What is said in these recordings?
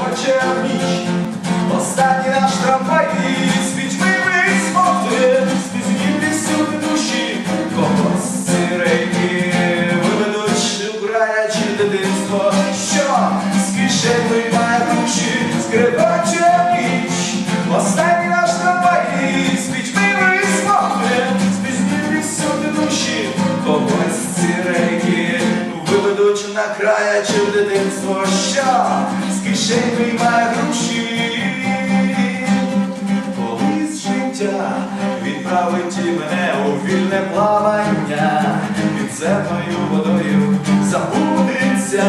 скрегоче в ніч. Останній наш виймає гроші. Колись життя відправить мене у вільне плавання, підземною водою забудеться,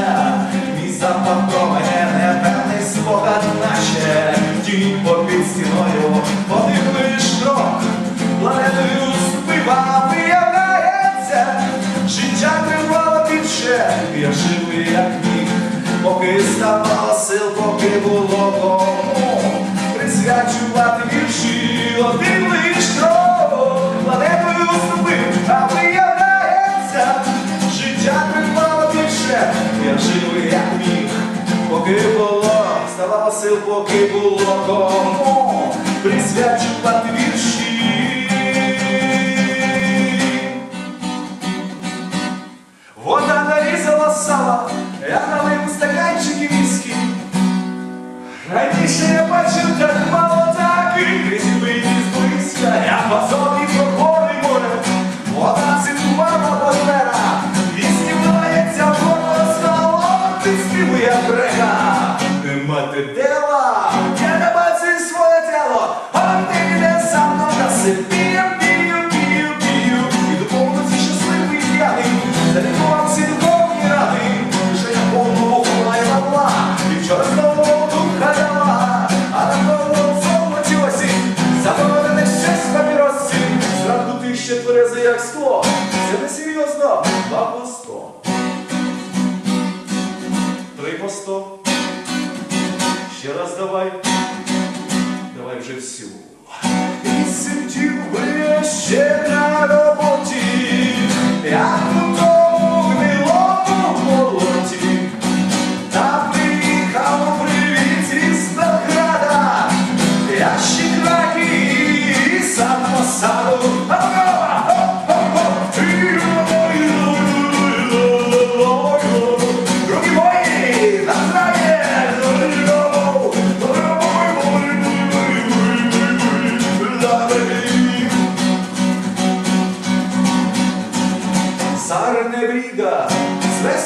мій запах про мене непевний спогад наче тінь попід стіною, подивиш крок, планетою спива виявляється, життя тривало більше, я живий як міг, поки поки було кому присвячувати вірші один лиш крок, планетою ступив, а виявляється, життя тривало більше, я живий як міг, поки було, ставало сил, поки було кому присвячувати вірші. Вода нарізала сала, я налив. Раніше я бачив так мало так і сто. Ще раз давай, давай вже всю. І сидів би я ще на роботі, як Nebriga. Sve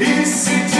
І сидів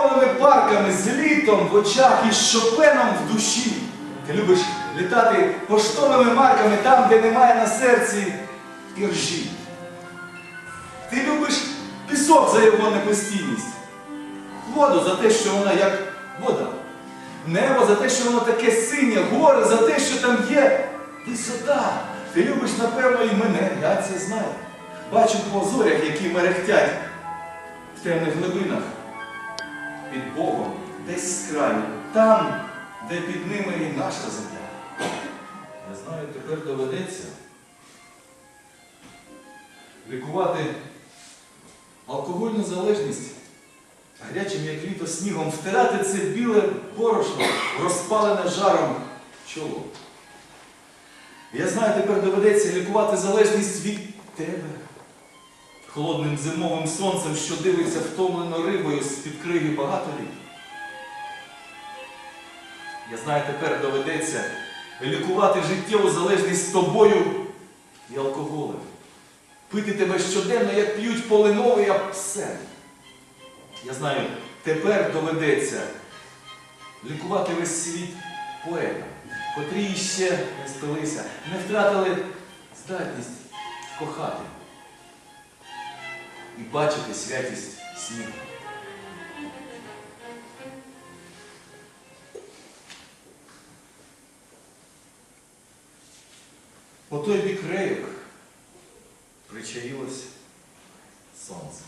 гуляти парками, з літом в очах і з шопеном в душі. Ти любиш літати поштовими марками там, де немає на серці іржі. Ти любиш пісок за його непостійність, воду за те, що вона як вода, небо за те, що воно таке синє, гори за те, що там є висота. Ти любиш, напевно, і мене, я це знаю. Бачу по зорях, які мерехтять в темних глибинах під Богом, десь з краю, там, де під ними і наша земля. Я знаю, тепер доведеться лікувати алкогольну залежність гарячим, як літо снігом, втирати це біле борошно, розпалене жаром чоло. Я знаю, тепер доведеться лікувати залежність від тебе. Холодним зимовим сонцем, що дивиться втомлено рибою з-під криги багато літ. Я знаю, тепер доведеться лікувати життєву залежність з тобою і алкоголем. Пити тебе щоденно, як п'ють полиновий абсент. Я знаю, тепер доведеться лікувати весь світ поетам, котрі ще не спилися, не втратили здатність кохати і бачити святість снігу. По той бік рейок причаїлось сонце.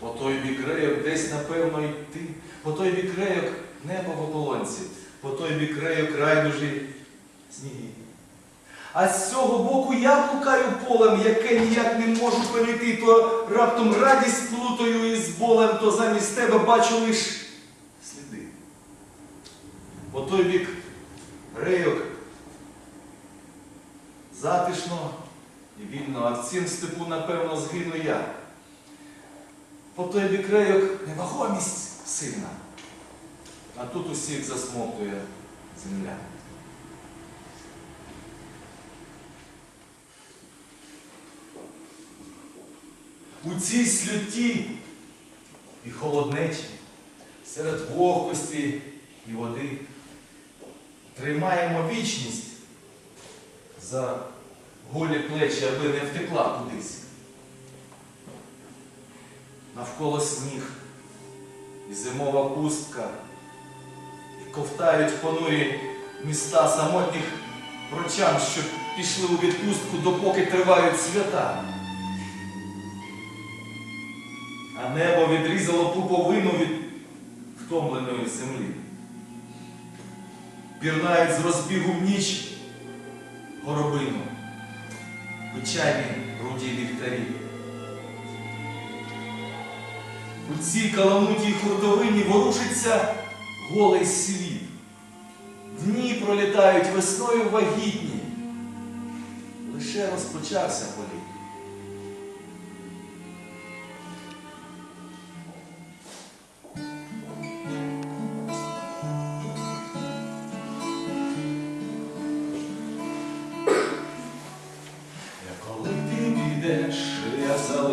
По той бік рейок десь, напевно, йти, по той бік рейок небо в ополонці, по той бік рейок райдужі сніги. А з цього боку я блукаю полем, яке ніяк не можу перейти, то раптом радість плутаю із болем, то замість тебе бачу лиш сліди. По той бік рейок затишно і вільно, а в цім степу, напевно, згину я. По той бік рейок невагомість сильна, а тут усіх засмоктує земля. У цій слюті і холоднечі, серед вогкості і води тримаємо вічність за голі плечі, аби не втекла кудись. Навколо сніг і зимова пустка, і ковтають понурі міста самотніх прочан, що пішли у відпустку, допоки тривають свята. Небо відрізало пуповину від втомленої землі. Пірнають з розбігу в ніч горобину, печальні руді ліхтарі. У цій каламутій хуртовині ворушиться голий світ. Дні пролітають весною вагітні. Лише розпочався політ.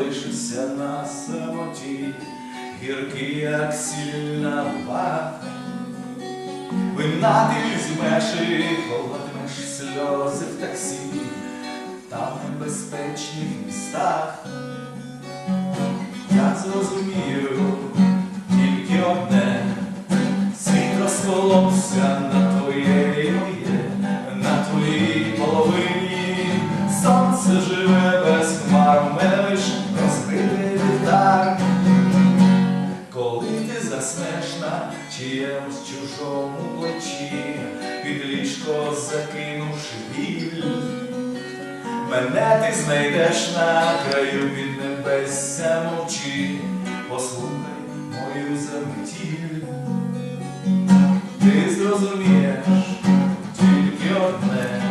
Я на самоті, гіркий, як сильна вага. Вина ти візьмеш і холодимеш сльози в таксі, там в безпечних містах. Я зрозумію тільки одне, світ розколовся на твоє моє, на твоїй половині. Сонце живе чужому плечі, під ліжко закинувши біль, мене ти знайдеш на краю під небесся мовчи, послухай мою заметіль. Ти зрозумієш тільки одне,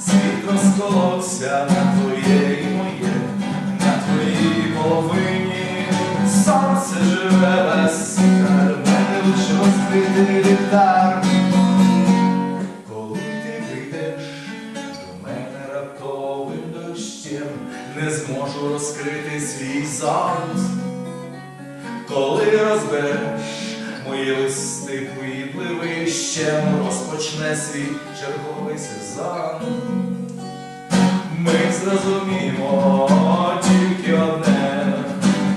світ розколовся на твоє і моє, на твоїй половині. Сонце живе без стануть, коли розбереш мої листи квітливи, розпочне свій черговий сезон. Ми зрозуміємо тільки одне,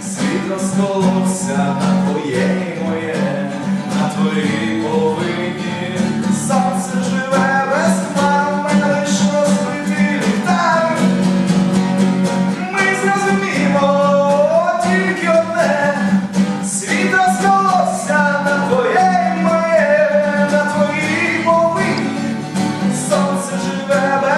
світ розколовся на твоє і моє, на твої половині. forever.